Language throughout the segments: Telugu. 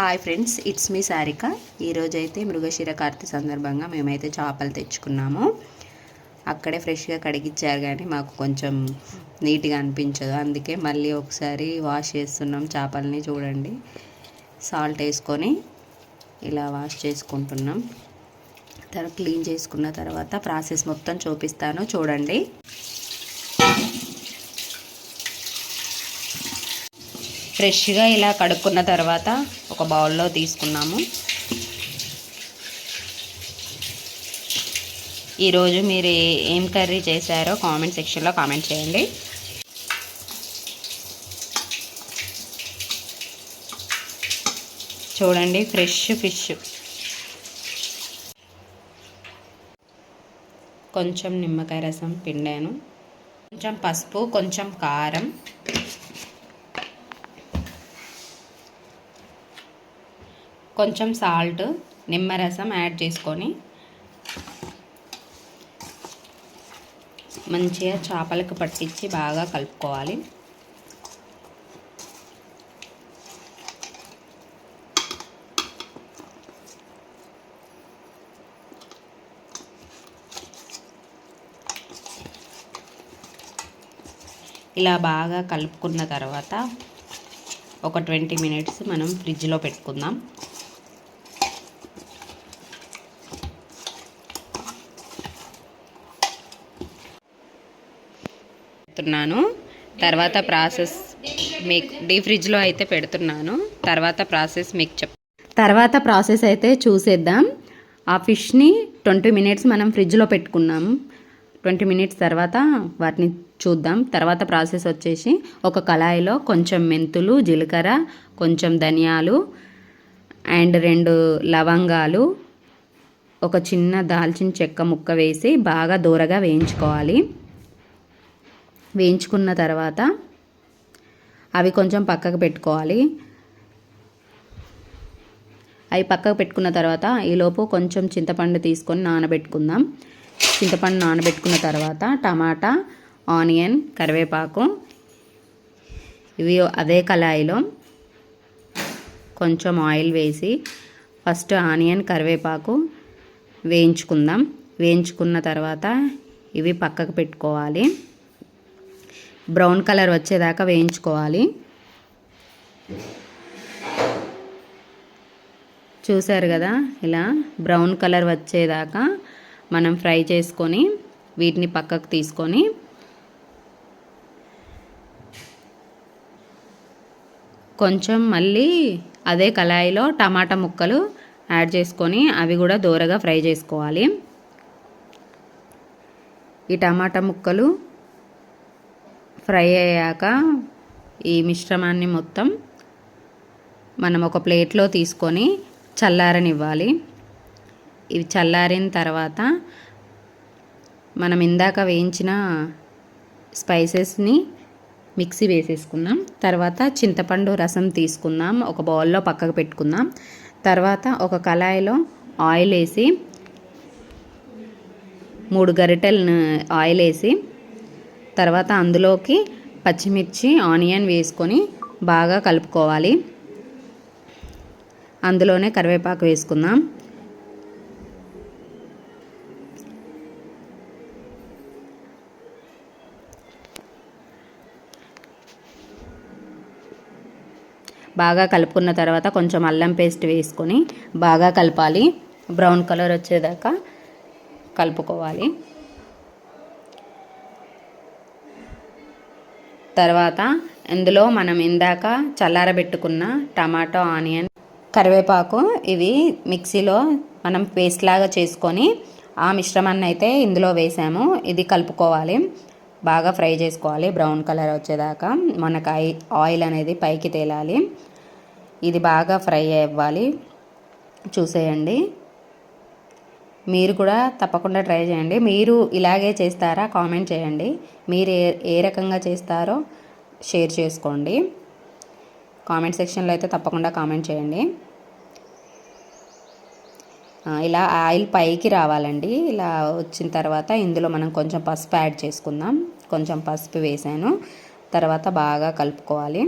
Hi friends it's me Sarika ఈరోజైతే మృగశిర కార్తీ సందర్భంగా మేమైతే చేపలు తెచ్చుకున్నాము. అక్కడే ఫ్రెష్గా కడిగిచ్చారు కానీ మాకు కొంచెం నీట్గా అనిపించదు. అందుకే మళ్ళీ ఒకసారి వాష్ చేస్తున్నాం చేపల్ని చూడండి. సాల్ట్ వేసుకొని ఇలా వాష్ చేసుకుంటున్నాం. తర్వాత క్లీన్ చేసుకున్న తర్వాత ప్రాసెస్ మొత్తం చూపిస్తాను. చూడండి. ఫ్రెష్గా ఇలా కడుక్కున్న తర్వాత ఒక బౌల్లో తీసుకున్నాము. ఈరోజు మీరు ఏం కర్రీ చేశారో కామెంట్ సెక్షన్లో కామెంట్ చేయండి. చూడండి ఫ్రెష్ ఫిష్. కొంచెం నిమ్మకాయ రసం పిండాను. కొంచెం పసుపు కొంచెం కారం. కొంచెం సాల్ట్ నిమ్మరసం యాడ్ చేసుకొని మంచిగా చేపలకు పట్టించి బాగా కలుపుకోవాలి. ఇలా బాగా కలుపుకున్న తర్వాత ఒక ట్వంటీ మినిట్స్ మనం ఫ్రిడ్జ్లో పెట్టుకుందాం. పెడుతున్నాను. తర్వాత ప్రాసెస్ మీకు డీ ఫ్రిడ్జ్లో అయితే పెడుతున్నాను. తర్వాత ప్రాసెస్ మీకు చెప్ తర్వాత ప్రాసెస్ అయితే చూసేద్దాం. ఆ ఫిష్ని ట్వంటీ మినిట్స్ మనం ఫ్రిడ్జ్లో పెట్టుకున్నాం. ట్వంటీ మినిట్స్ తర్వాత వాటిని చూద్దాం. తర్వాత ప్రాసెస్ వచ్చేసి ఒక కళాయిలో కొంచెం మెంతులు జీలకర్ర కొంచెం ధనియాలు అండ్ రెండు లవంగాలు ఒక చిన్న దాల్చిన చెక్క ముక్క వేసి బాగా దూరగా వేయించుకోవాలి. వేయించుకున్న తర్వాత అవి కొంచెం పక్కకు పెట్టుకోవాలి. అవి పక్కకు పెట్టుకున్న తర్వాత ఈలోపు కొంచెం చింతపండు తీసుకొని నానబెట్టుకుందాం. చింతపండు నానబెట్టుకున్న తర్వాత టమాటా ఆనియన్ కరివేపాకు ఇవి అదే కళాయిలో కొంచెం ఆయిల్ వేసి ఫస్ట్ ఆనియన్ కరివేపాకు వేయించుకుందాం. వేయించుకున్న తర్వాత ఇవి పక్కకు పెట్టుకోవాలి. బ్రౌన్ కలర్ వచ్చేదాకా వేయించుకోవాలి. చూసారు కదా ఇలా బ్రౌన్ కలర్ వచ్చేదాకా మనం ఫ్రై చేసుకొని వీటిని పక్కకు తీసుకొని కొంచెం మళ్ళీ అదే కళాయిలో టమాటా ముక్కలు యాడ్ చేసుకొని అవి కూడా దూరగా ఫ్రై చేసుకోవాలి. ఈ టమాటా ముక్కలు ఫ్రై అయ్యాక ఈ మిశ్రమాన్ని మొత్తం మనం ఒక ప్లేట్లో తీసుకొని చల్లారనివ్వాలి. ఇవి చల్లారిన తర్వాత మనం ఇందాక వేయించిన స్పైసెస్ని మిక్సీ వేసేసుకుందాం. తర్వాత చింతపండు రసం తీసుకుందాం. ఒక బౌల్లో పక్కకు పెట్టుకుందాం. తర్వాత ఒక కళాయిలో ఆయిల్ వేసి మూడు గరిటెలు ఆయిల్ వేసి తర్వాత అందులోకి పచ్చిమిర్చి ఆనియన్ వేసుకొని బాగా కలుపుకోవాలి. అందులోనే కరివేపాకు వేసుకుందాం. బాగా కలుపుకున్న తర్వాత కొంచెం అల్లం పేస్ట్ వేసుకొని బాగా కలపాలి. బ్రౌన్ కలర్ వచ్చేదాకా కలుపుకోవాలి. తర్వాత ఇందులో మనం ఇందాక చల్లారబెట్టుకున్న టమాటో ఆనియన్ కరివేపాకు ఇవి మిక్సీలో మనం పేస్ట్ లాగా చేసుకొని ఆ మిశ్రమాన్ని అయితే ఇందులో వేసాము. ఇది కలుపుకోవాలి. బాగా ఫ్రై చేసుకోవాలి. బ్రౌన్ కలర్ వచ్చేదాకా మనకు ఆయిల్ అనేది పైకి తేలాలి. ఇది బాగా ఫ్రై అవ్వాలి. చూసేయండి. మీరు కూడా తప్పకుండా ట్రై చేయండి. మీరు ఇలాగే చేస్తారా కామెంట్ చేయండి. మీరు ఏ ఏ రకంగా చేస్తారో షేర్ చేసుకోండి. కామెంట్ సెక్షన్లో అయితే తప్పకుండా కామెంట్ చేయండి. ఇలా ఆయిల్ పైకి రావాలండి. ఇలా వచ్చిన తర్వాత ఇందులో మనం కొంచెం పసుపు యాడ్ చేసుకుందాం. కొంచెం పసుపు వేసాను. తర్వాత బాగా కలుపుకోవాలి.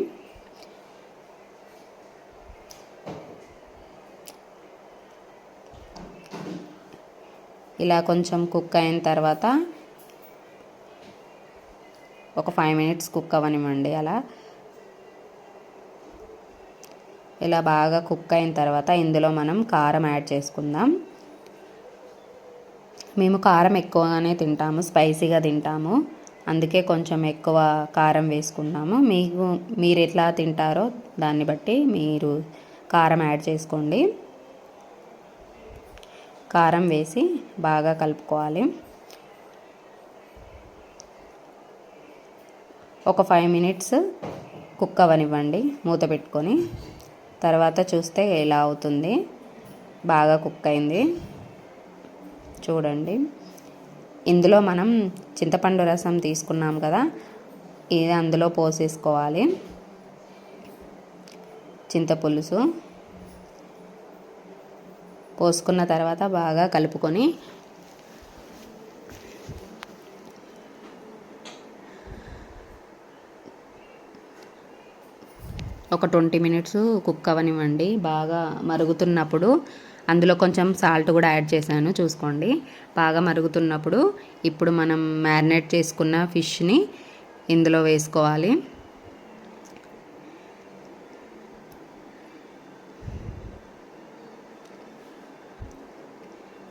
ఇలా కొంచెం కుక్ అయిన తర్వాత ఒక ఫైవ్ మినిట్స్ కుక్ అవ్వనివ్వండి అలా. ఇలా బాగా కుక్ అయిన తర్వాత ఇందులో మనం కారం యాడ్ చేసుకుందాం. మేము కారం ఎక్కువగానే తింటాము స్పైసీగా తింటాము. అందుకే కొంచెం ఎక్కువ కారం వేసుకున్నాము. మీకు మీరు ఎట్లా తింటారో దాన్ని బట్టి మీరు కారం యాడ్ చేసుకోండి. కారం వేసి బాగా కలుపుకోవాలి. ఒక ఫైవ్ మినిట్స్ కుక్ అవ్వనివ్వండి మూత పెట్టుకొని. తర్వాత చూస్తే ఎలా అవుతుంది. బాగా కుక్ అయింది. చూడండి. ఇందులో మనం చింతపండు రసం తీసుకున్నాం కదా ఇది అందులో పోసేసుకోవాలి. చింతపులుసు. పోసుకున్న తర్వాత బాగా కలుపుకొని ఒక ట్వంటీ మినిట్స్ కుక్ అవనివ్వండి. బాగా మరుగుతున్నప్పుడు అందులో కొంచెం సాల్ట్ కూడా యాడ్ చేశాను చూసుకోండి. బాగా మరుగుతున్నప్పుడు ఇప్పుడు మనం మ్యారినేట్ చేసుకున్న ఫిష్ని ఇందులో వేసుకోవాలి.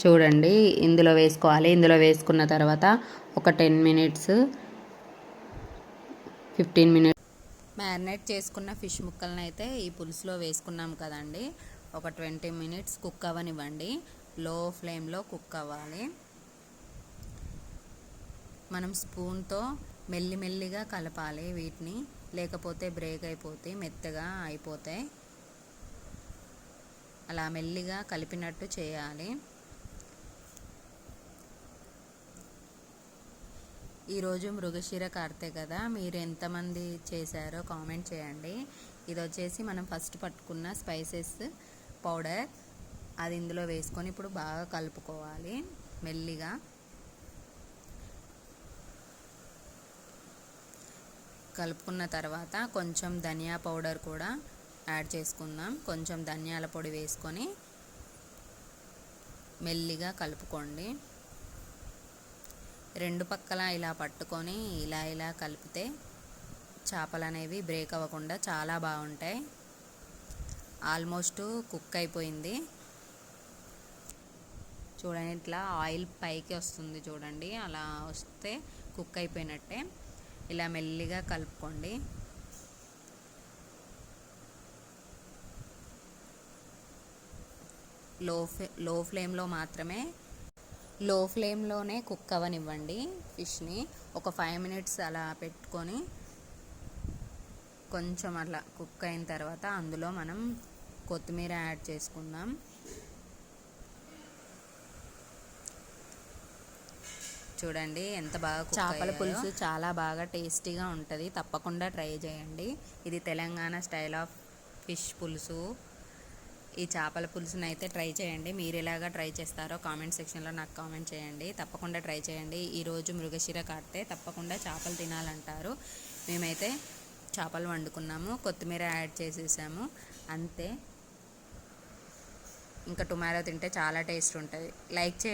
చూడండి ఇందులో వేసుకోవాలి. ఇందులో వేసుకున్న తర్వాత ఒక ten minutes fifteen minutes. Marinate చేసుకున్న ఫిష్ ముక్కలను అయితే ఈ పులుసులో వేసుకున్నాం కదండి. ఒక ట్వంటీ మినిట్స్ కుక్ అవ్వనివ్వండి. లో ఫ్లేమ్లో కుక్ అవ్వాలి. మనం స్పూన్తో మెల్లి మెల్లిగా కలపాలి వీటిని. లేకపోతే బ్రేక్ అయిపోతాయి మెత్తగా అయిపోతాయి. అలా మెల్లిగా కలిపినట్టు చేయాలి. ఈరోజు మృగశిర కార్తే కదా. మీరు ఎంతమంది చేశారో కామెంట్ చేయండి. ఇది వచ్చేసి మనం ఫస్ట్ పట్టుకున్న స్పైసెస్ పౌడర్. అది ఇందులో వేసుకొని ఇప్పుడు బాగా కలుపుకోవాలి మెల్లిగా. కలుపుకున్న తర్వాత కొంచెం ధనియా పౌడర్ కూడా యాడ్ చేసుకుందాం. కొంచెం ధనియాల పొడి వేసుకొని మెల్లిగా కలుపుకోండి. రెండు పక్కల ఇలా పట్టుకొని ఇలా ఇలా కలిపితే చేపలు అనేవి బ్రేక్ అవ్వకుండా చాలా బాగుంటాయి. ఆల్మోస్ట్ కుక్ అయిపోయింది. చూడండి ఇట్లా ఆయిల్ పైకి వస్తుంది చూడండి అలా వస్తే కుక్ అయిపోయినట్టే. ఇలా మెల్లిగా కలుపుకోండి. లో ఫ్లే లో ఫ్లేమ్లో మాత్రమే లో ఫ్లేమ్లోనే కుక్ అవ్వనివ్వండి ఫిష్ని. ఒక ఫైవ్ మినిట్స్ అలా పెట్టుకొని కొంచెం అట్లా కుక్ అయిన తర్వాత అందులో మనం కొత్తిమీర యాడ్ చేసుకుందాం. చూడండి ఎంత బాగా చేపల పులుసు చాలా బాగా టేస్టీగా ఉంటుంది. తప్పకుండా ట్రై చేయండి. ఇది తెలంగాణ స్టైల్ ఆఫ్ ఫిష్ పులుసు. ఈ చేపల పులుసుని అయితే ట్రై చేయండి. మీరు ఎలాగా ట్రై చేస్తారో కామెంట్ సెక్షన్లో నాకు కామెంట్ చేయండి. తప్పకుండా ట్రై చేయండి. ఈరోజు మృగశిర కాడితే తప్పకుండా చేపలు తినాలంటారు. మేమైతే చేపలు వండుకున్నాము. కొత్తిమీర యాడ్ చేసేసాము. అంతే. ఇంకా టొమాటో తింటే చాలా టేస్ట్ ఉంటుంది. లైక్ చేయండి.